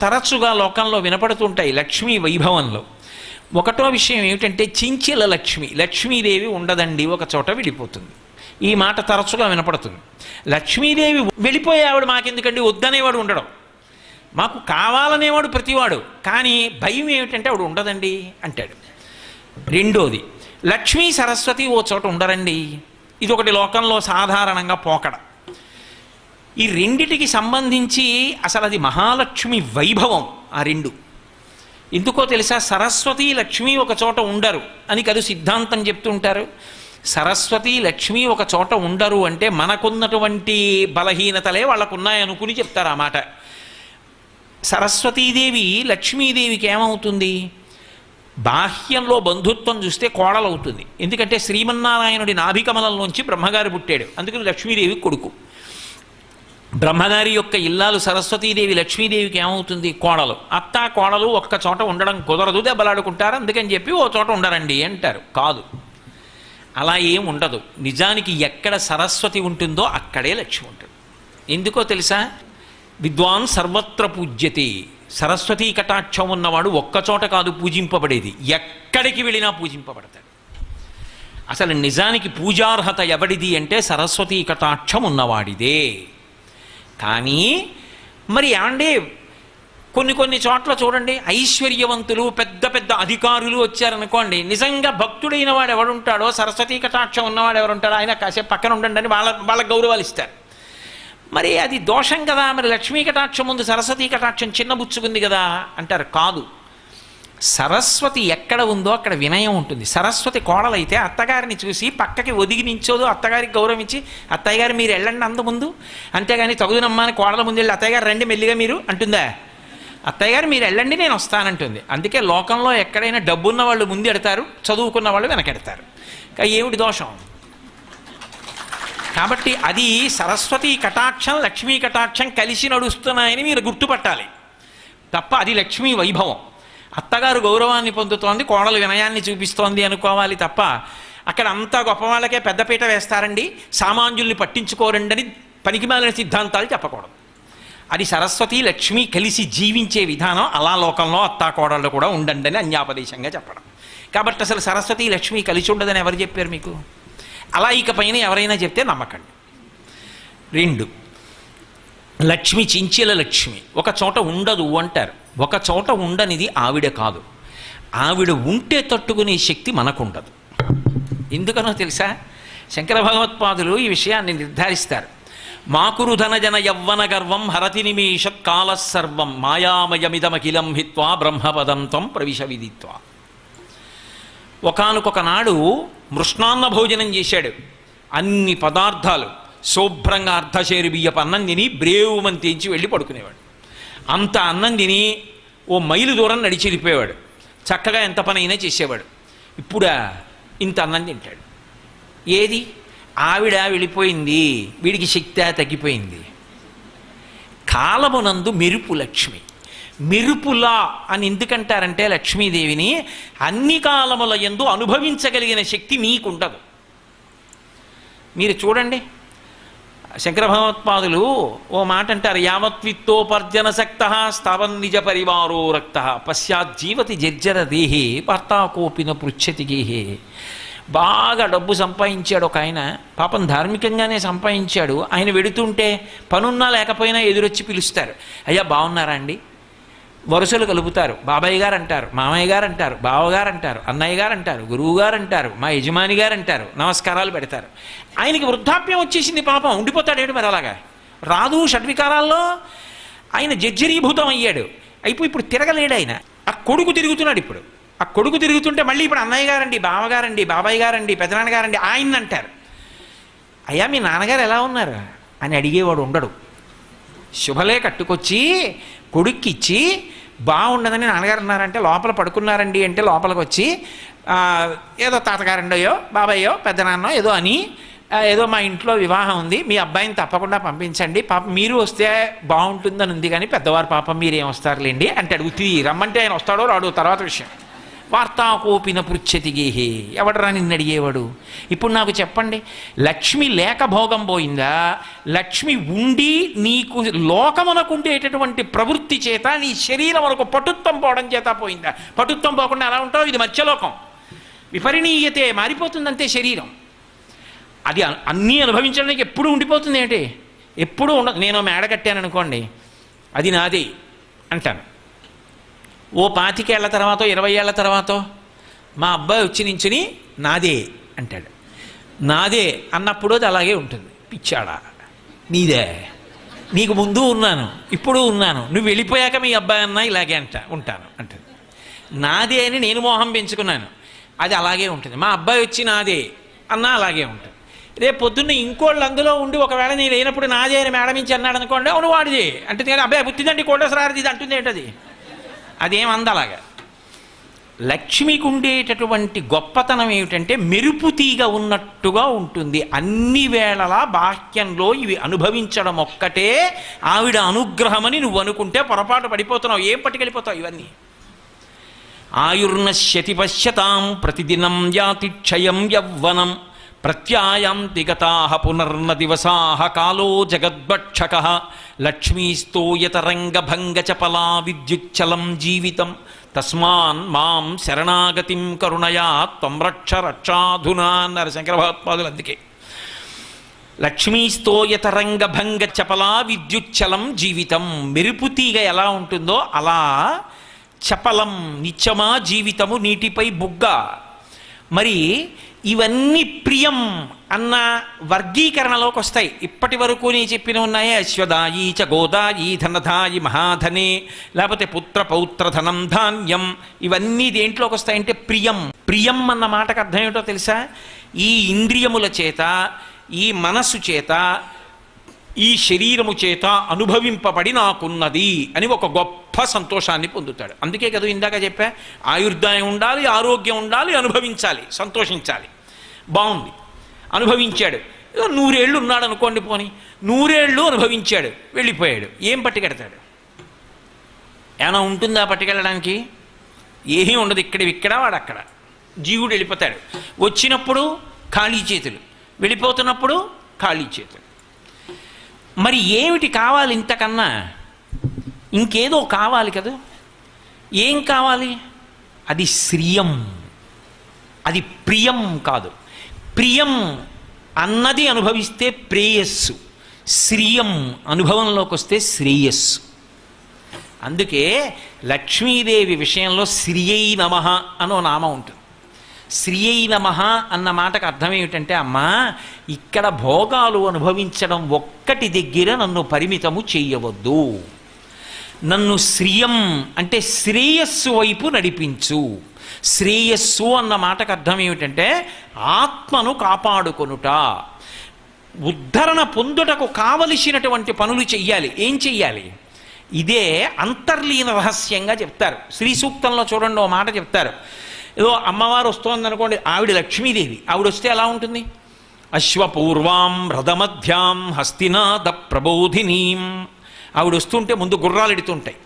తరచుగా లోకంలో వినపడుతుంటాయి లక్ష్మీ వైభవంలో. ఒకటో విషయం ఏమిటంటే చించిల లక్ష్మి లక్ష్మీదేవి ఉండదండి ఒక చోట విడిపోతుంది. ఈ మాట తరచుగా వినపడుతుంది. లక్ష్మీదేవి వెళ్ళిపోయే ఆవిడ మాకెందుకండి? వద్దనేవాడు ఉండడం. మాకు కావాలనేవాడు ప్రతివాడు కానీ భయం ఏమిటంటే ఆవిడ ఉండదండి అంటాడు. రెండోది లక్ష్మీ సరస్వతి ఓ చోట ఉండరండి. ఇది ఒకటి లోకంలో సాధారణంగా పోకడ. ఈ రెండిటికి సంబంధించి అసలు అది మహాలక్ష్మి వైభవం ఆ రెండు. ఎందుకో తెలుసా సరస్వతి లక్ష్మి ఒక చోట ఉండరు అని కదా సిద్ధాంతం చెప్తుంటారు సరస్వతి లక్ష్మి ఒక చోట ఉండరు అంటే మనకున్నటువంటి బలహీనతలే వాళ్ళకున్నాయనుకుని చెప్తారు ఆ మాట. సరస్వతీదేవి లక్ష్మీదేవికి ఏమవుతుంది? బాహ్యంలో బంధుత్వం చూస్తే కోడలవుతుంది. ఎందుకంటే శ్రీమన్నారాయణుడి నాభికమలంలోంచి బ్రహ్మగారు పుట్టాడు. అందుకని లక్ష్మీదేవి కొడుకు. బ్రహ్మగారి యొక్క ఇల్లాలు సరస్వతీదేవి లక్ష్మీదేవికి ఏమవుతుంది? కోడలు. అత్త కోడలు ఒక్క చోట ఉండడం కుదరదు దెబ్బలాడుకుంటారు అందుకని చెప్పి ఓ చోట ఉండరండి అంటారు. కాదు. అలా ఏం ఉండదు. నిజానికి ఎక్కడ సరస్వతి ఉంటుందో అక్కడే లక్ష్మి ఉంటుంది. ఎందుకో తెలుసా? విద్వాన్ సర్వత్ర పూజ్యతే. సరస్వతీ కటాక్షం ఉన్నవాడు ఒక్కచోట కాదు పూజింపబడేది. ఎక్కడికి వెళ్ళినా పూజింపబడతాడు. అసలు నిజానికి పూజార్హత ఎవడిది అంటే సరస్వతీ కటాక్షం ఉన్నవాడిదే. కానీ మరి ఏమండి? కొన్ని కొన్ని చోట్ల చూడండి ఐశ్వర్యవంతులు పెద్ద పెద్ద అధికారులు వచ్చారనుకోండి నిజంగా భక్తుడైన వాడు ఎవడుంటాడో సరస్వతీ కటాక్షం ఉన్నవాడు ఎవరుంటాడో ఆయన కాసేపు పక్కన ఉండండి అని వాళ్ళ వాళ్ళకి గౌరవాలు ఇస్తారు. మరి అది దోషం కదా మరి లక్ష్మీ కటాక్షం ముందు సరస్వతీ కటాక్షం చిన్నబుచ్చుకుంది కదా అంటారు. కాదు. సరస్వతి ఎక్కడ ఉందో అక్కడ వినయం ఉంటుంది. సరస్వతి కోడలైతే అత్తగారిని చూసి పక్కకి ఒదిగి నించోదు అత్తగారికి గౌరవం ఇచ్చి అత్తయ్య గారు మీరు వెళ్ళండి అంత ముందు. అంతేగాని తగుదునమ్మని కోడల ముందు వెళ్ళి అత్తయ్య గారు రండి మెల్లిగా మీరు అంటుందా? అత్తయ్య గారు మీరు వెళ్ళండి నేను వస్తానంటుంది. అందుకే లోకంలో ఎక్కడైనా డబ్బున్న వాళ్ళు ముందు ఎడతారు చదువుకున్న వాళ్ళు వెనకెడతారు. ఏమిటి దోషం? కాబట్టి అది సరస్వతి కటాక్షం లక్ష్మీ కటాక్షం కలిసి నడుస్తున్నాయని మీరు గుర్తుపట్టాలి. తప్ప అది లక్ష్మీ వైభవం. అత్తగారు గౌరవాన్ని పొందుతోంది కోడలు వినయాన్ని చూపిస్తోంది అనుకోవాలి తప్ప అక్కడ అంతా గొప్పవాళ్ళకే పెద్దపీట వేస్తారండి. సామాన్యుల్ని పట్టించుకోరండి పనికిమాలిన సిద్ధాంతాలు చెప్పకూడదు. అది సరస్వతి లక్ష్మి కలిసి జీవించే విధానం అలా లోకంలో అత్తాకోడళ్ళు కూడా ఉండండి అని అన్యాపదేశంగా చెప్పడం. కాబట్టి అసలు సరస్వతి లక్ష్మి కలిసి ఉండదని ఎవరు చెప్పారు మీకు? అలా ఇక పైన ఎవరైనా చెప్తే నమ్మకండి. రెండు లక్ష్మి చించెల లక్ష్మి. ఒక చోట ఉండదు అంటారు. ఒక చోట ఉండనిది ఆవిడ కాదు. ఆవిడ ఉంటే తట్టుకునే శక్తి మనకుండదు. ఎందుకనో తెలుసా? శంకర భగవత్పాదులు ఈ విషయాన్ని నిర్ధారిస్తారు. మాకురు ధనజన యవ్వన గర్వం హరతి నిమిష కాల సర్వం మాయామయమిదమఖిలం హిత్వా బ్రహ్మపదంతం ప్రవిశ విదిత్వ. ఒకనకొక నాడు మృష్ణాన్న భోజనం చేశాడు. అన్ని పదార్థాలు శుభ్రంగా అర్ధశేరు బియ్యపు అన్నం తిని బ్రేవుమని తెంచి వెళ్ళి పడుకునేవాడు. అంత అన్నం తిని ఓ మైలు దూరం నడిచి వెళ్ళిపోయేవాడు. చక్కగా ఎంత పని అయినా చేసేవాడు. ఇప్పుడా ఇంత అన్నం తింటాడు. ఏది? ఆవిడ వెళ్ళిపోయింది. వీడికి శక్తి తగ్గిపోయింది. కాలమునందు మెరుపు లక్ష్మి. మెరుపులా అని ఎందుకంటారంటే లక్ష్మీదేవిని అన్ని కాలముల ఎందు అనుభవించగలిగిన శక్తి నీకుండదు మీరు చూడండి. శంకర భగవత్పాదులు ఓ మాట అంటారు యావత్విత్తోపర్జన శక్త స్థావన్ నిజ పరివారో రక్త పశ్చాత్ జీవతి జర్జర దేహి భర్తా కోపిన పృచ్చతి గేహే. బాగా డబ్బు సంపాదించాడు ఒక ఆయన పాపం ధార్మికంగానే సంపాదించాడు. ఆయన వెడుతుంటే పనున్నా లేకపోయినా ఎదురొచ్చి పిలుస్తారు. అయ్యా బాగున్నారా అండి? వరుసలు కలుపుతారు. బాబాయ్ గారు అంటారు మామయ్య గారు అంటారు బావగారు అంటారు అన్నయ్య గారు అంటారు గురువు గారు అంటారు మా యజమాని గారు అంటారు నమస్కారాలు పెడతారు. ఆయనకి వృద్ధాప్యం వచ్చేసింది పాపం ఉండిపోతాడేడు మరి అలాగా? రాదు షడ్వికారాల్లో ఆయన జర్జరీభూతం అయ్యాడు. అయిపోయి ఇప్పుడు తిరగలేడు ఆయన. ఆ కొడుకు తిరుగుతున్నాడు ఇప్పుడు. ఆ కొడుకు తిరుగుతుంటే మళ్ళీ ఇప్పుడు అన్నయ్య గారండి బావగారండి బాబాయ్ గారండి పెదనాన్న గారండి ఆయన అంటారు అయ్యా మీ నాన్నగారు ఎలా ఉన్నారు? అని అడిగేవాడు ఉండడు. శుభలే కట్టుకొచ్చి కొడుక్కిచ్చి బాగుండదని నాన్నగారు ఉన్నారంటే లోపల పడుకున్నారండి అంటే లోపలికి వచ్చి ఆ, ఏదో తాతగారండయో బాబాయ్యో పెద్దనాన్నో ఏదో అని ఏదో మా ఇంట్లో వివాహం ఉంది మీ అబ్బాయిని తప్పకుండా పంపించండి పాప మీరు వస్తే బాగుంటుందని ఉంది కానీ పెద్దవారు పాపం మీరేం వస్తారులేండి అంటే అడుగుతుంది రమ్మంటే ఆయన వస్తాడో రాడు తర్వాత విషయం. వార్తాకోపిన పృచ్ఛతి గేహే. ఎవడరా నిన్ను అడిగేవాడు? ఇప్పుడు నాకు చెప్పండి లక్ష్మి లేక భోగం పోయిందా? లక్ష్మి ఉండి నీకు లోకమునకు ఉండేటటువంటి ప్రవృత్తి చేత నీ శరీరం మనకు పటుత్వం పోవడం చేత పోయిందా? పటుత్వం పోకుండా ఎలా ఉంటావు? ఇది మత్స్యలోకం విపరిణీయతే మారిపోతుందంతే శరీరం. అది అన్నీ అనుభవించడానికి ఎప్పుడు ఉండిపోతుంది ఏంటి? ఎప్పుడూ ఉండదు. నేను మేడ కట్టాను అనుకోండి అది నాది అంటాను. ఓ పాతికేళ్ళ తర్వాత ఇరవై ఏళ్ళ తర్వాత మా అబ్బాయి వచ్చి నించుని నాదే అంటాడు. నాదే అన్నప్పుడు అది అలాగే ఉంటుంది. పిచ్చాడా నీదే నీకు ముందు ఉన్నాను ఇప్పుడు ఉన్నాను నువ్వు వెళ్ళిపోయాక మీ అబ్బాయి అన్నా ఇలాగే అంట ఉంటాను అంటుంది. నాదే అని నేను మోహం పెంచుకున్నాను. అది అలాగే ఉంటుంది. మా అబ్బాయి వచ్చి నాదే అన్నా అలాగే ఉంటుంది. రేపు పొద్దున్న ఇంకోళ్ళు అందులో ఉండి ఒకవేళ నేను లేనప్పుడు నాదే అని మేడం నుంచి అన్నాడు అనుకోండి అవును వాడిదే అంటే నేను అబ్బాయి పుట్టిందండి కోటేశ్వరారిది ఇది అంటుంది ఏంటది? అదేం అందలాగా? లక్ష్మికి ఉండేటటువంటి గొప్పతనం ఏమిటంటే మెరుపుతీగ ఉన్నట్టుగా ఉంటుంది. అన్ని వేళలా బాహ్యంలో ఇవి అనుభవించడం ఒక్కటే ఆవిడ అనుగ్రహమని నువ్వు అనుకుంటే పొరపాటు పడిపోతున్నావు. ఏం పట్టుకెళ్ళిపోతావు ఇవన్నీ? ఆయుర్నశ్యతి పశ్యతాం ప్రతిదినం యాతి క్షయం యవ్వనం. ప్రత్యాయాంతి గతా పునర్న దివసా కాలో జగద్భక్షక లక్ష్మీస్తోయతరంగభంగచపలా విద్యుచ్చలం జీవితం. తస్మాన్ మాం శరణాగతిం కరుణయా త్వరక్ష రక్షాధునా అన్నారు శంకరభగత్పాదులు అందుకే. లక్ష్మీస్తోయతరంగభంగ చపలా విద్యుచ్చలం జీవితం. మెరుపు తీగ ఎలా ఉంటుందో అలా చపలం నిత్యమా జీవితము నీటిపై బుగ్గ. మరి ఇవన్నీ ప్రియం అన్న వర్గీకరణలోకి వస్తాయి. ఇప్పటి వరకు నేను చెప్పిన ఉన్నాయే అశ్వదాయి చ గోదాయి ధనధాయి మహాధనే లేకపోతే పుత్ర పౌత్ర ధనం ధాన్యం. ఇవన్నీ దేంట్లోకి వస్తాయంటే ప్రియం. ప్రియం అన్న మాటకు అర్థం ఏమిటో తెలుసా? ఈ ఇంద్రియముల చేత ఈ మనస్సు చేత ఈ శరీరము చేత అనుభవింపబడి నాకున్నది అని ఒక గొప్ప సంతోషాన్ని పొందుతాడు. అందుకే కదా ఇందాక చెప్పా ఆయుర్దాయం ఉండాలి ఆరోగ్యం ఉండాలి అనుభవించాలి సంతోషించాలి. బాగుంది. అనుభవించాడు. నూరేళ్ళు ఉన్నాడు అనుకోండి పోని. నూరేళ్ళు అనుభవించాడు వెళ్ళిపోయాడు. ఏం పట్టుకెడతాడు? ఏమైనా ఉంటుందా పట్టుకెళ్ళడానికి? ఏమీ ఉండదు. ఇక్కడ ఇక్కడ వాడు అక్కడ. జీవుడు వెళ్ళిపోతాడు. వచ్చినప్పుడు ఖాళీ చేతులు. వెళ్ళిపోతున్నప్పుడు ఖాళీ చేతులు. మరి ఏమిటి కావాలి ఇంతకన్నా? ఇంకేదో కావాలి కదా. ఏం కావాలి? అది శ్రియం. అది ప్రియం కాదు. ప్రియం అన్నది అనుభవిస్తే ప్రేయస్సు. శ్రియం అనుభవంలోకి వస్తే శ్రేయస్సు. అందుకే లక్ష్మీదేవి విషయంలో శ్రియై నమ అనో నామ ఉంటుంది. శ్రియై నమ అన్న మాటకు అర్థం ఏమిటంటే అమ్మా ఇక్కడ భోగాలు అనుభవించడం ఒక్కటి దగ్గర నన్ను పరిమితము చేయవద్దు. నన్ను శ్రియం అంటే శ్రేయస్సు వైపు నడిపించు. శ్రేయస్సు అన్న మాటకు అర్థం ఏమిటంటే ఆత్మను కాపాడుకొనుట. ఉద్ధరణ పొందుటకు కావలసినటువంటి పనులు చెయ్యాలి. ఏం చెయ్యాలి? ఇదే అంతర్లీన రహస్యంగా చెప్తారు. శ్రీ సూక్తంలో చూడండి ఓ మాట చెప్తారు. ఏదో అమ్మవారు వస్తోంది అనుకోండి ఆవిడ లక్ష్మీదేవి. ఆవిడ వస్తే ఎలా ఉంటుంది? అశ్వపూర్వాం రథమధ్యాం హస్తినాద ప్రబోధినీం. ఆవిడ వస్తుంటే ముందు గుర్రాలు ఎడుతుంటాయి.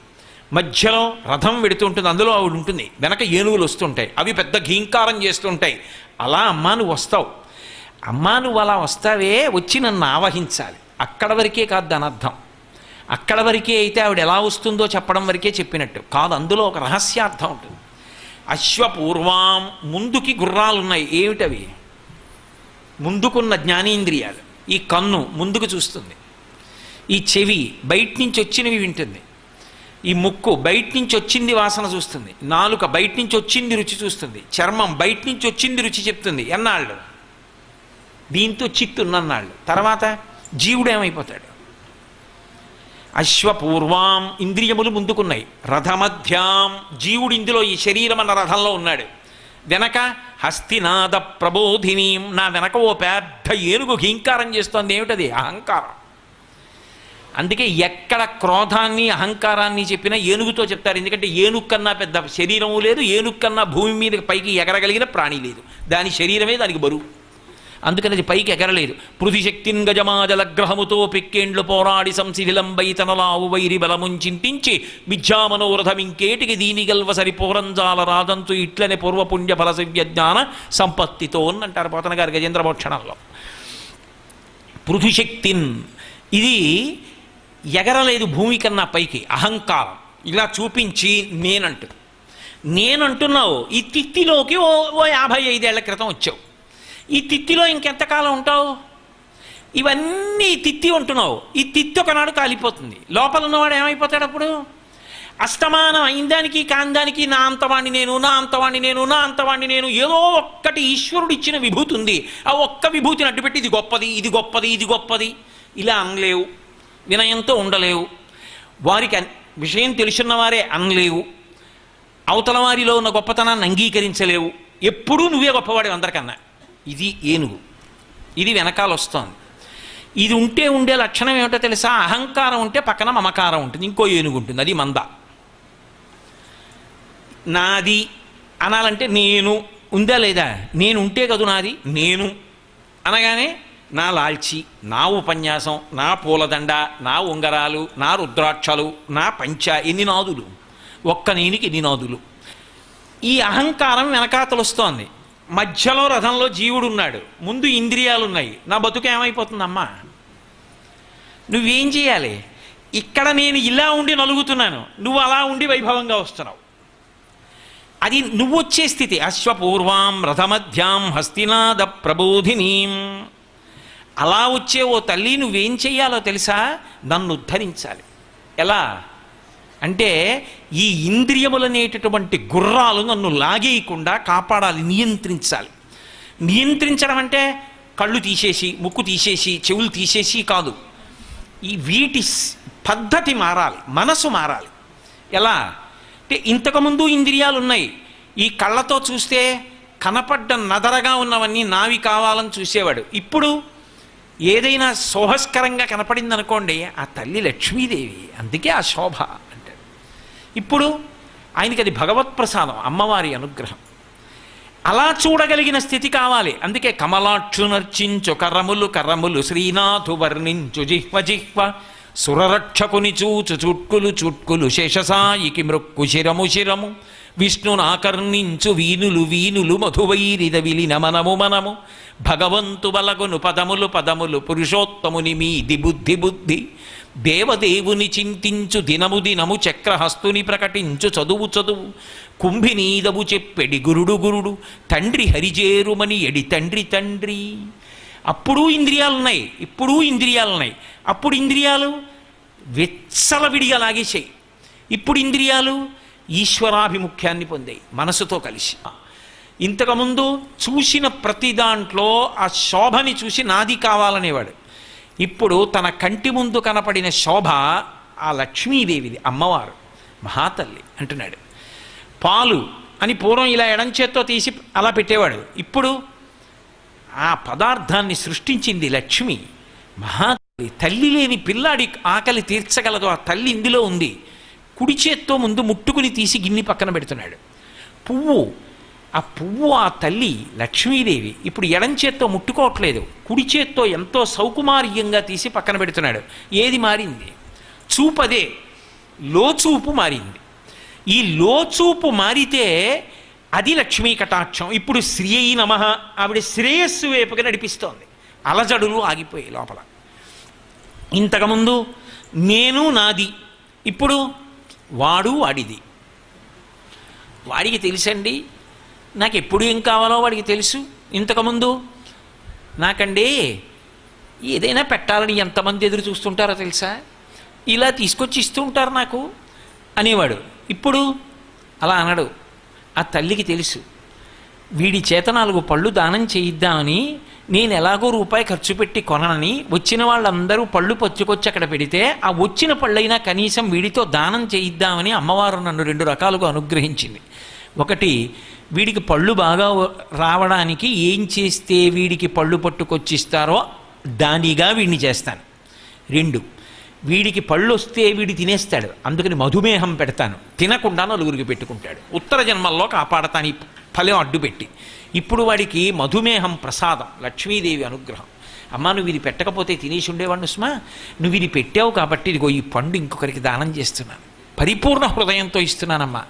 మధ్యలో రథం వెడుతుంటుంది అందులో ఆవిడ ఉంటుంది వెనక ఏనుగులు వస్తుంటాయి. అవి పెద్ద ఘీంకారం చేస్తుంటాయి. అలా అమ్మా నువ్వు వస్తావు. అమ్మా నువ్వు అలా వస్తావే వచ్చి నన్ను ఆవహించాలి. అక్కడ వరకే కాదు దాని అర్థం అక్కడ వరకే అయితే ఆవిడ ఎలా వస్తుందో చెప్పడం వరకే చెప్పినట్టు. కాదు అందులో ఒక రహస్యార్థం ఉంటుంది. అశ్వపూర్వాం ముందుకి గుర్రాలు ఉన్నాయి ఏమిటవి? ముందుకున్న జ్ఞానేంద్రియాలు. ఈ కన్ను ముందుకు చూస్తుంది. ఈ చెవి బయట నుంచి వచ్చినవి వింటుంది. ఈ ముక్కు బయట నుంచి వచ్చింది వాసన చూస్తుంది. నాలుక బయట నుంచి వచ్చింది రుచి చూస్తుంది. చర్మం బయట నుంచి వచ్చింది రుచి చెప్తుంది. ఎన్నాళ్ళు? దీంతో చిత్తున్నన్నాళ్ళు తర్వాత జీవుడు ఏమైపోతాడు అశ్వపూర్వాం ఇంద్రియములు ముందుకున్నాయి. రథమధ్యాం జీవుడు ఇందులో ఈ శరీరం అన్న రథంలో ఉన్నాడు. వెనక హస్తినాద ప్రబోధినీం నా వెనక ఓ పెద్ద ఏనుగు హింకారం చేస్తోంది. ఏమిటది? అహంకారం. అందుకే ఎక్కడ క్రోధాన్ని అహంకారాన్ని చెప్పినా ఏనుగుతో చెప్తారు. ఎందుకంటే ఏనుగు కన్నా పెద్ద శరీరము లేదు ఏనుగు కన్నా భూమి మీద పైకి ఎగరగలిగిన ప్రాణి లేదు. దాని శరీరమే దానికి బరువు. అందుకని అది పైకి ఎగరలేదు. పృథిశక్తిన్ గజమాజల గ్రహముతో పోరాడి సంశిథిలంబై తనలావు వైరి బలముంచింతించి మిథ్యామనోరథం ఇంకేటికి దీని గల్వ సరిపోరంజాల రాదంతు ఇట్లనే పూర్వపుణ్య ఫల జ్ఞాన సంపత్తితో అంటారు పోతన గారు గజేంద్ర మోక్షణంలో పృథుశక్తిన్ ఇది ఎగరలేదు భూమి కన్నా పైకి అహంకారం. ఇలా చూపించి నేనంటు నేనంటున్నావు ఈ తిత్తిలోకి ఓ ఓ యాభై ఐదేళ్ళ క్రితం వచ్చావు. ఈ తిత్తిలో ఇంకెంతకాలం ఉంటావు? ఇవన్నీ ఈ తిత్తి ఉంటున్నావు ఈ తిత్తి ఒకనాడు కాలిపోతుంది. లోపల ఉన్నవాడు ఏమైపోతాడు అప్పుడు? అస్తమానం అయిందానికి కాందానికి నా అంతవాణ్ణి నేను నా అంతవాణ్ణి నేను నా అంతవాణ్ణి నేను ఏదో ఒక్కటి ఈశ్వరుడు ఇచ్చిన విభూతి ఉంది. ఆ ఒక్క విభూతిని అడ్డుపెట్టి ఇది గొప్పది ఇది గొప్పది ఇది గొప్పది. ఇలా అనలేవు. వినయంతో ఉండలేవు. వారికి అన్- విషయం తెలుసున్నవారే అనలేవు. అవతల వారిలో ఉన్న గొప్పతనాన్ని అంగీకరించలేవు. ఎప్పుడూ నువ్వే గొప్పవాడు అందరికన్నా. ఇది ఏనుగు. ఇది వెనకాల వస్తోంది. ఇది ఉంటే ఉండే లక్షణం ఏమిటో తెలుసా? అహంకారం ఉంటే పక్కన మమకారం ఉంటుంది. ఇంకో ఏనుగు ఉంటుంది. అది మంద. నాది అనాలంటే నేను ఉందా లేదా? నేను ఉంటే కదు నాది? నేను. అనగానే నా లాల్చి నా ఉపన్యాసం నా పూలదండ నా ఉంగరాలు నా రుద్రాక్షలు నా పంచ ఎన్ని నాదులు? ఒక్క నేనికి ఎన్ని నాదులు? ఈ అహంకారం వెనకాతలుస్తోంది. మధ్యలో రథంలో జీవుడు ఉన్నాడు ముందు ఇంద్రియాలు ఉన్నాయి నా బతుకు ఏమైపోతుందమ్మా? నువ్వేం చేయాలి? ఇక్కడ నేను ఇలా ఉండి నలుగుతున్నాను. నువ్వు అలా ఉండి వైభవంగా వస్తున్నావు. అది నువ్వు వచ్చే స్థితి. అశ్వపూర్వాం రథమధ్యాం హస్తినాద ప్రబోధినీం. అలా వచ్చే ఓ తల్లి నువ్వేం చెయ్యాలో తెలుసా? నన్ను ఉద్ధరించాలి. ఎలా? అంటే ఈ ఇంద్రియములనేటటువంటి గుర్రాలు నన్ను లాగేయకుండా కాపాడాలి నియంత్రించాలి. నియంత్రించడం అంటే కళ్ళు తీసేసి ముక్కు తీసేసి చెవులు తీసేసి కాదు. ఈ వీటి పద్ధతి మారాలి మనసు మారాలి. ఎలా? అంటే ఇంతకుముందు ఇంద్రియాలు ఉన్నాయి ఈ కళ్ళతో చూస్తే కనపడ్డ నదరగా ఉన్నవన్నీ నావి కావాలని చూసేవాడు. ఇప్పుడు ఏదైనా శోభస్కరంగా కనపడింది అనుకోండి ఆ తల్లి లక్ష్మీదేవి అందుకే ఆ శోభ. ఇప్పుడు ఆయనకి అది భగవత్ ప్రసాదం అమ్మవారి అనుగ్రహం. అలా చూడగలిగిన స్థితి కావాలి. అందుకే కమలాక్షు నర్చించు కర్రములు కర్రములు శ్రీనాథు వర్ణించు జిహ్వ జిహ్వ సురరక్షకుని చూచు చుట్కులు చుట్కులు శేషసాయికి మృక్కు శిరము శిరము విష్ణునాకర్ణించు వీనులు వీనులు మధువైరిద విలిన మనము మనము భగవంతు బలగును పదములు పదములు పురుషోత్తముని మీది బుద్ధి బుద్ధి దేవదేవుని చింతించు దినము దినము చక్రహస్తుని ప్రకటించు చదువు చదువు. కుంభినీదవు చెప్పెడి గురుడు గురుడు తండ్రి హరిజేరుమని ఎడి తండ్రి తండ్రి. అప్పుడు ఇంద్రియాలున్నాయి ఇప్పుడు ఇంద్రియాలున్నాయి. అప్పుడు ఇంద్రియాలు విచ్చలవిడిగా లాగేసాయి ఇప్పుడు ఇంద్రియాలు ఈశ్వరాభిముఖ్యాన్ని పొందాయి మనసుతో కలిసి. ఇంతకుముందు చూసిన ప్రతి దాంట్లో ఆ శోభని చూసి నాది కావాలనేవాడు. ఇప్పుడు తన కంటి ముందు కనపడిన శోభ ఆ లక్ష్మీదేవిది అమ్మవారు మహాతల్లి అంటున్నాడు. పాలు అని పూర్వం ఇలా ఎడం చేత్తో తీసి అలా పెట్టేవాడు. ఇప్పుడు ఆ పదార్థాన్ని సృష్టించింది లక్ష్మి మహాతల్లి తల్లి లేని పిల్లాడి ఆకలి తీర్చగలదు ఆ తల్లి ఇందులో ఉంది. కుడి చేత్తో ముందు ముట్టుకుని తీసి గిన్నె పక్కన పెడుతున్నాడు. పువ్వు ఆ పువ్వు ఆ తల్లి లక్ష్మీదేవి. ఇప్పుడు ఎడం చేత్తో ముట్టుకోవట్లేదు. కుడి చేత్తో ఎంతో సౌకుమార్యంగా తీసి పక్కన పెడుతున్నాడు. ఏది మారింది? చూపదే. లోచూపు మారింది. ఈ లోచూపు మారితే అది లక్ష్మీ కటాక్షం. ఇప్పుడు శ్రీ అయి నమ. ఆవిడ శ్రేయస్సు వైపుగా నడిపిస్తోంది. అలజడులు ఆగిపోయాయి లోపల. ఇంతకుముందు నేను నాది. ఇప్పుడు వాడు వాడిది. వాడికి తెలుసండి నాకు ఎప్పుడు ఏం కావాలో వాడికి తెలుసు ఇంతకుముందు? నాకండి ఏదైనా పెట్టాలని ఎంతమంది ఎదురు చూస్తుంటారో తెలుసా? ఇలా తీసుకొచ్చి ఇస్తూ ఉంటారు నాకు అనేవాడు. ఇప్పుడు అలా అనడు. ఆ తల్లికి తెలుసు. వీడి చేత నాలుగు పళ్ళు దానం చేయిద్దామని నేను ఎలాగో రూపాయి ఖర్చు పెట్టి కొనని వచ్చిన వాళ్ళందరూ పళ్ళు పచ్చుకొచ్చి అక్కడ పెడితే ఆ వచ్చిన పళ్ళైనా కనీసం వీడితో దానం చేయిద్దామని అమ్మవారు నన్ను రెండు రకాలుగా అనుగ్రహించింది. ఒకటి వీడికి పళ్ళు బాగా రావడానికి ఏం చేస్తే వీడికి పళ్ళు పట్టుకొచ్చిస్తారో దానిగా వీడిని చేస్తాను. రెండు వీడికి పళ్ళు వస్తే వీడి తినేస్తాడు. అందుకని మధుమేహం పెడతాను. తినకుండా నలుగురికి పెట్టుకుంటాడు. ఉత్తర జన్మల్లో కాపాడతాను. ఈ ఫలం అడ్డు పెట్టి ఇప్పుడు వాడికి మధుమేహం ప్రసాదం లక్ష్మీదేవి అనుగ్రహం. అమ్మా నువ్వు ఇది పెట్టకపోతే తినేసి ఉండేవాడిని సుమా. నువ్వు ఇది పెట్టావు కాబట్టి ఇదిగో ఈ పండు ఇంకొకరికి దానం చేస్తున్నాను. పరిపూర్ణ హృదయంతో ఇస్తున్నానమ్మా.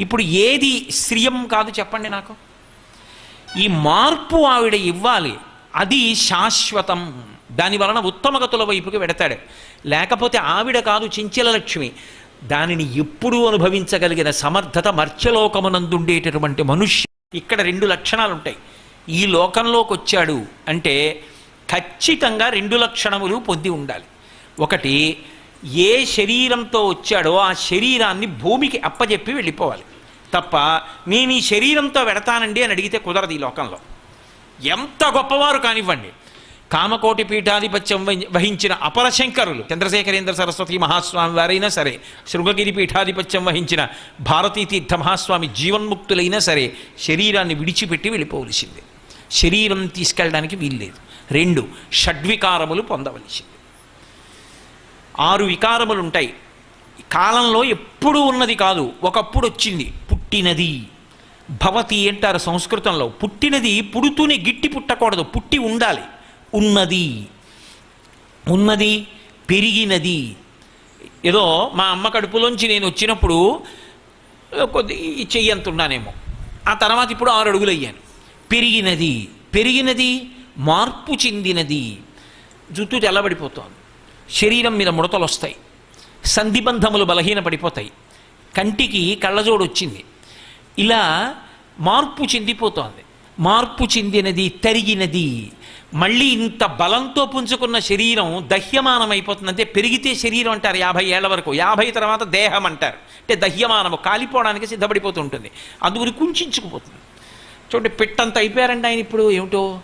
ఇప్పుడు ఏది శ్రియం కాదు చెప్పండి నాకు. ఈ మార్పు ఆవిడ ఇవ్వాలి అది శాశ్వతం. దాని వలన ఉత్తమగతుల వైపుకి వెడతాడు. లేకపోతే ఆవిడ కాదు చించల లక్ష్మి. దానిని ఎప్పుడూ అనుభవించగలిగిన సమర్థత మర్త్యలోకమునందుండేటటువంటి మనుష్య. ఇక్కడ రెండు లక్షణాలు ఉంటాయి ఈ లోకంలోకి వచ్చాడు అంటే ఖచ్చితంగా రెండు లక్షణములు పొంది ఉండాలి. ఒకటి ఏ శరీరంతో వచ్చాడో ఆ శరీరాన్ని భూమికి అప్పజెప్పి వెళ్ళిపోవాలి. తప్ప నేను ఈ శరీరంతో వెడతానండి అని అడిగితే కుదరదు ఈ లోకంలో. ఎంత గొప్పవారు కానివ్వండి. కామకోటి పీఠాధిపత్యం వహి- వహించిన అపరశంకరులు చంద్రశేఖరేంద్ర సరస్వతి మహాస్వామి వారైనా సరే శృంగగిరి పీఠాధిపత్యం వహించిన భారతీతీర్థ మహాస్వామి జీవన్ముక్తులైనా సరే శరీరాన్ని విడిచిపెట్టి వెళ్ళిపోవలసిందే. శరీరం తీసుకెళ్ళడానికి వీల్లేదు. రెండు షడ్వికారములు పొందవలసింది. ఆరు వికారములు ఉంటాయి కాలంలో ఎప్పుడూ ఉన్నది కాదు ఒకప్పుడు వచ్చింది పుట్టినది. భవతి అంటారు సంస్కృతంలో పుట్టినది పుడుతూనే గిట్టి పుట్టకూడదు పుట్టి ఉండాలి. ఉన్నది. ఉన్నది పెరిగినది. ఏదో మా అమ్మ కడుపులోంచి నేను వచ్చినప్పుడు కొద్ది చెయ్యి అంత ఉన్నానేమో ఆ తర్వాత ఇప్పుడు ఆరు అడుగులు అయ్యాను పెరిగినది పెరిగినది మార్పు చెందినది. జుట్టు తెల్లబడిపోతుంది. శరీరం మీద ముడతలు వస్తాయి సంధిబంధములు బలహీనపడిపోతాయి. కంటికి కళ్ళజోడు వచ్చింది ఇలా మార్పు చెందిపోతోంది. మార్పు చెందినది తరిగినది. మళ్ళీ ఇంత బలంతో పుంజుకున్న శరీరం దహ్యమానం అయిపోతుంది అంటే పెరిగితే శరీరం అంటారు యాభై ఏళ్ళ వరకు. యాభై తర్వాత దేహం అంటారు. అంటే దహ్యమానము కాలిపోవడానికి సిద్ధపడిపోతూ ఉంటుంది అందుకని కుంచుకుపోతుంది చూడండి పిట్టంత అయిపోయారండి ఆయన ఇప్పుడు ఏమిటో?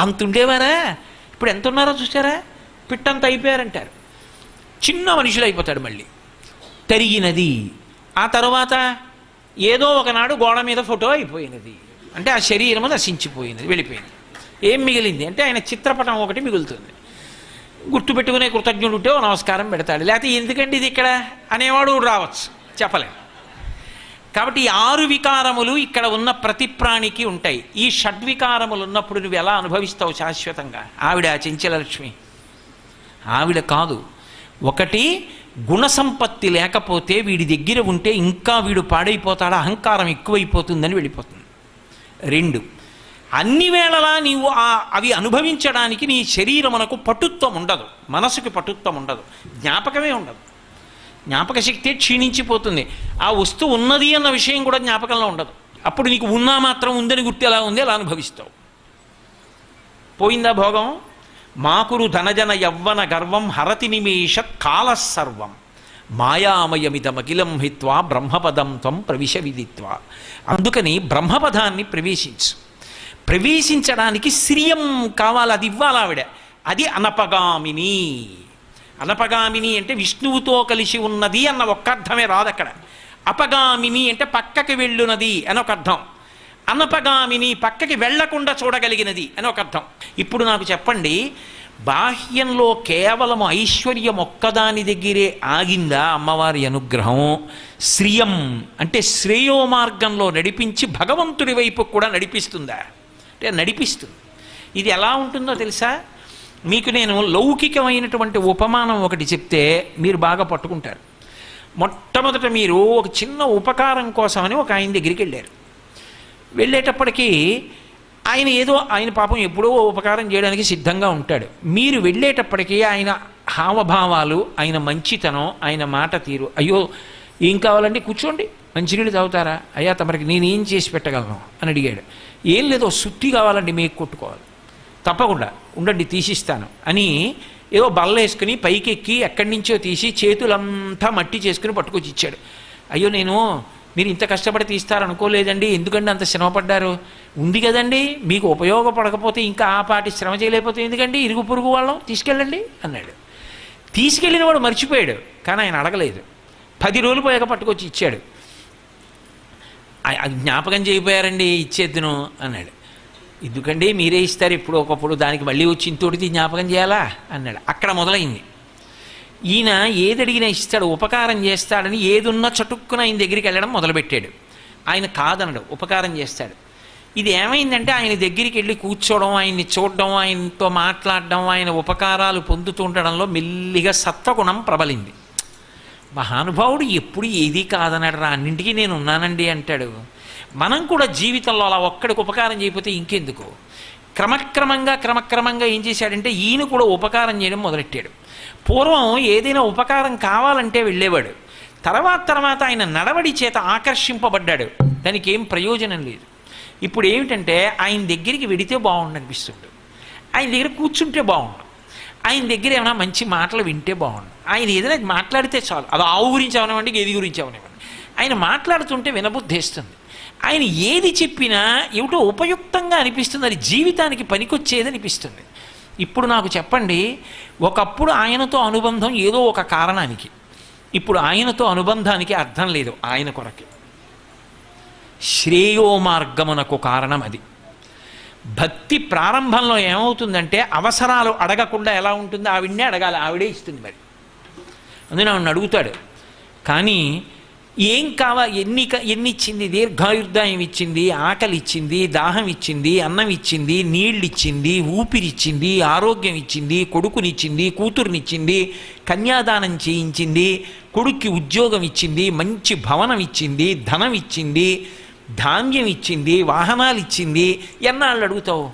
అంత ఉండేవారా ఇప్పుడు ఎంత ఉన్నారో చూసారా పిట్టంత అయిపోయారంటారు. చిన్న మనుషులు అయిపోతాడు మళ్ళీ. తరిగినది. ఆ తర్వాత ఏదో ఒకనాడు గోడ మీద ఫోటో అయిపోయినది. అంటే ఆ శరీరము నశించిపోయినది వెళ్ళిపోయింది. ఏం మిగిలింది? అంటే ఆయన చిత్రపటం ఒకటి మిగులుతుంది. గుర్తుపెట్టుకునే కృతజ్ఞుడు ఉంటే నమస్కారం పెడతాడు. లేకపోతే ఎందుకండి ఇది ఇక్కడ? అనేవాడు రావచ్చు. చెప్పలేము కాబట్టి ఈ ఆరు వికారములు ఇక్కడ ఉన్న ప్రతి ప్రాణికి ఉంటాయి. ఈ షడ్వికారములు ఉన్నప్పుడు నువ్వు ఎలా అనుభవిస్తావు శాశ్వతంగా? ఆవిడ చెంచలక్ష్మి ఆవిడ కాదు. ఒకటి గుణసంపత్తి లేకపోతే వీడి దగ్గర ఉంటే ఇంకా వీడు పాడైపోతాడు? అహంకారం ఎక్కువైపోతుందని వెళ్ళిపోతుంది. రెండు అన్ని వేళలా నీవు ఆ అవి అనుభవించడానికి నీ శరీరమునకు పటుత్వం ఉండదు. మనసుకి పటుత్వం ఉండదు. జ్ఞాపకమే ఉండదు. జ్ఞాపక శక్తి క్షీణించిపోతుంది. ఆ వస్తువు ఉన్నది అన్న విషయం కూడా జ్ఞాపకంలో ఉండదు. అప్పుడు నీకు ఉన్నా మాత్రం ఉందని గుర్తు ఎలా ఉంది? అలా అనుభవిస్తావు. పోయిందా భోగం? మాకురు ధనజన యవ్వన గర్వం హరతి నిమేష కాలసర్వం మాయామయమిదమఖిలం హిత్వా బ్రహ్మపదం త్వం ప్రవిశ విదిత్వా. అందుకని బ్రహ్మపదాన్ని ప్రవేశించు. ప్రవేశించడానికి శ్రియం కావాలి అది ఇవ్వాలి ఆవిడ. అది అనపగామిని. అనపగామిని అంటే విష్ణువుతో కలిసి ఉన్నది అన్న ఒక్క అర్థమే రాదు అక్కడ అపగామిని అంటే పక్కకి వెళ్ళునది అని ఒక అర్థం. అనపగామిని పక్కకి వెళ్ళకుండా చూడగలిగినది అని ఒక అర్థం. ఇప్పుడు నాకు చెప్పండి బాహ్యంలో కేవలం ఐశ్వర్యం ఒక్కదాని దగ్గరే ఆగిందా అమ్మవారి అనుగ్రహం? శ్రియం అంటే శ్రేయో మార్గంలో నడిపించి భగవంతుడి వైపు కూడా నడిపిస్తుందా? అంటే నడిపిస్తుంది. ఇది ఎలా ఉంటుందో తెలుసా? మీకు నేను లౌకికమైనటువంటి ఉపమానం ఒకటి చెప్తే మీరు బాగా పట్టుకుంటారు. మొట్టమొదట మీరు ఒక చిన్న ఉపకారం కోసమని ఒక ఆయన దగ్గరికి వెళ్ళారు. వెళ్ళేటప్పటికీ ఆయన ఏదో ఆయన పాపం ఎప్పుడో ఉపకారం చేయడానికి సిద్ధంగా ఉంటాడు. మీరు వెళ్ళేటప్పటికీ ఆయన హావభావాలు ఆయన మంచితనం ఆయన మాట తీరు. అయ్యో ఏం కావాలండి? కూర్చోండి. మంచినీళ్ళు తాగుతారా? అయ్యా తమరికి నేనేం చేసి పెట్టగలను? అని అడిగాడు. ఏం లేదో సుత్తి కావాలండి మీకు కొట్టుకోవాలి. తప్పకుండా ఉండండి తీసిస్తాను. అని ఏదో బల్లేసుకుని పైకెక్కి ఎక్కడి నుంచో తీసి చేతులంతా మట్టి చేసుకుని పట్టుకొచ్చి ఇచ్చాడు. అయ్యో నేను మీరు ఇంత కష్టపడి తీస్తారనుకోలేదండి ఎందుకండి అంత శ్రమపడ్డారు ఉంది కదండి. మీకు ఉపయోగపడకపోతే ఇంకా ఆ పాటి శ్రమ చేయలేకపోతే ఎందుకండి? ఇరుగు పొరుగు వాళ్ళం తీసుకెళ్ళండి అన్నాడు. తీసుకెళ్ళిన వాడు మర్చిపోయాడు కానీ ఆయన అడగలేదు. పది రోజులు పోయాక పట్టుకొచ్చి ఇచ్చాడు. అది జ్ఞాపకం చేయపోయారండి ఇచ్చేద్దును అన్నాడు. ఎందుకండి మీరే ఇస్తారు? ఇప్పుడు ఒకప్పుడు దానికి మళ్ళీ వచ్చి ఇంతోటిది జ్ఞాపకం చేయాలా? అన్నాడు. అక్కడ మొదలైంది. ఈయన ఏదడిగినా ఇస్తాడు ఉపకారం చేస్తాడని ఏదున్నా చటుక్కున ఆయన దగ్గరికి వెళ్ళడం మొదలుపెట్టాడు. ఆయన కాదనడు ఉపకారం చేస్తాడు. ఇది ఏమైందంటే ఆయన దగ్గరికి వెళ్ళి కూర్చోవడం ఆయన్ని చూడడం ఆయనతో మాట్లాడడం ఆయన ఉపకారాలు పొందుతూ ఉండడంలో మెల్లిగా సత్వగుణం ప్రబలింది. మహానుభావుడు ఎప్పుడు ఏది కాదనడరా అన్నింటికీ నేను ఉన్నానండి అంటాడు. మనం కూడా జీవితంలో అలా ఒక్కడికి ఉపకారం చేయకపోతే ఇంకెందుకు? క్రమక్రమంగా క్రమక్రమంగా ఏం చేశాడంటే ఈయన కూడా ఉపకారం చేయడం మొదలెట్టాడు. పూర్వం ఏదైనా ఉపకారం కావాలంటే వెళ్ళేవాడు. తర్వాత తర్వాత ఆయన నడవడి చేత ఆకర్షింపబడ్డాడు. దానికి ఏం ప్రయోజనం లేదు. ఇప్పుడు ఏమిటంటే ఆయన దగ్గరికి వెడితే బాగుండు అనిపిస్తుంది ఆయన దగ్గర కూర్చుంటే బాగుండు. ఆయన దగ్గర ఏమైనా మంచి మాటలు వింటే బాగుండు. ఆయన ఏదైనా మాట్లాడితే చాలు. అది ఆవు గురించి అవనివ్వండి గేది గురించి అవనివ్వండి. ఆయన మాట్లాడుతుంటే వినబుద్ధేస్తుంది. ఆయన ఏది చెప్పినా ఏమిటో ఉపయుక్తంగా అనిపిస్తుంది. అది జీవితానికి పనికొచ్చేది అనిపిస్తుంది. ఇప్పుడు నాకు చెప్పండి ఒకప్పుడు ఆయనతో అనుబంధం ఏదో ఒక కారణానికి. ఇప్పుడు ఆయనతో అనుబంధానికి అర్థం లేదు ఆయన కొరకే. శ్రేయో మార్గమునకు కారణం అది. భక్తి ప్రారంభంలో ఏమవుతుందంటే అవసరాలు అడగకుండా ఎలా ఉంటుందో ఆవిడనే అడగాలి ఆవిడే ఇస్తుంది మరి. అందుకని ఆవిడని అడుగుతాడు కానీ ఏం కావా ఎన్ని ఎన్ని ఇచ్చింది దీర్ఘాయుర్దాయం ఇచ్చింది ఆకలి ఇచ్చింది దాహం ఇచ్చింది అన్నం ఇచ్చింది నీళ్ళిచ్చింది ఊపిరిచ్చింది ఆరోగ్యం ఇచ్చింది కొడుకునిచ్చింది కూతురునిచ్చింది కన్యాదానం చేయించింది కొడుక్కి ఉద్యోగం ఇచ్చింది మంచి భవనం ఇచ్చింది ధనం ఇచ్చింది ధాన్యం ఇచ్చింది వాహనాలు ఇచ్చింది ఎన్నాళ్ళు అడుగుతావు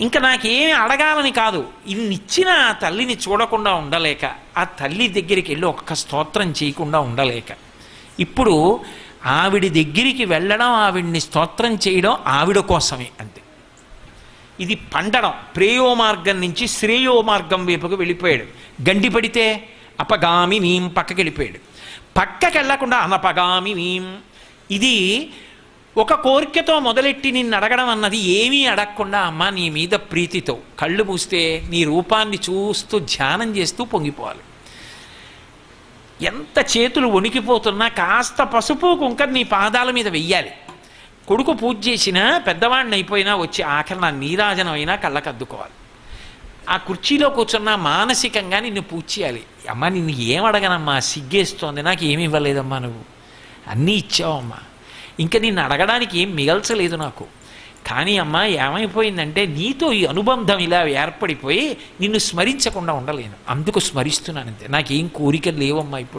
ఇంకా నాకేమి అడగాలని కాదు. ఇన్నిచ్చిన ఆ తల్లిని చూడకుండా ఉండలేక ఆ తల్లి దగ్గరికి వెళ్ళి ఒక్క స్తోత్రం చేయకుండా ఉండలేక. ఇప్పుడు ఆవిడ దగ్గరికి వెళ్ళడం ఆవిడ్ని స్తోత్రం చేయడం ఆవిడ కోసమే అంతే. ఇది పండడం ప్రేయో మార్గం నుంచి శ్రేయో మార్గం వైపుకు వెళ్ళిపోయాడు. గండి పడితే అపగామి నీం పక్కకి వెళ్ళిపోయాడు పక్కకి వెళ్ళకుండా అనపగామి నీం ఇది ఒక కోరికతో మొదలెట్టి నిన్ను అడగడం అన్నది ఏమీ అడగకుండా అమ్మ నీ మీద ప్రీతితో కళ్ళు మూస్తే నీ రూపాన్ని చూస్తూ ధ్యానం చేస్తూ పొంగిపోవాలి. ఎంత చేతులు వణికిపోతున్నా కాస్త పసుపు కుంకర్ నీ పాదాల మీద వెయ్యాలి. కొడుకు పూజ చేసినా పెద్దవాడిని అయిపోయినా వచ్చి ఆఖరి నా నీరాజనం అయినా కళ్ళకద్దుకోవాలి ఆ కుర్చీలో కూర్చున్న మానసికంగా నిన్ను పూజ చేయాలి. అమ్మ నిన్ను ఏం అడగనమ్మా? సిగ్గేస్తోంది. నాకు ఏమి ఇవ్వలేదమ్మా నువ్వు. అన్నీ ఇచ్చావమ్మా. ఇంకా నిన్ను అడగడానికి ఏం మిగల్చలేదు నాకు. కానీ అమ్మ ఏమైపోయిందంటే నీతో ఈ అనుబంధం ఇలా ఏర్పడిపోయి నిన్ను స్మరించకుండా ఉండలేను. అందుకు స్మరిస్తున్నానంతే. నాకేం కోరికలు లేవమ్మా ఇప్పుడు.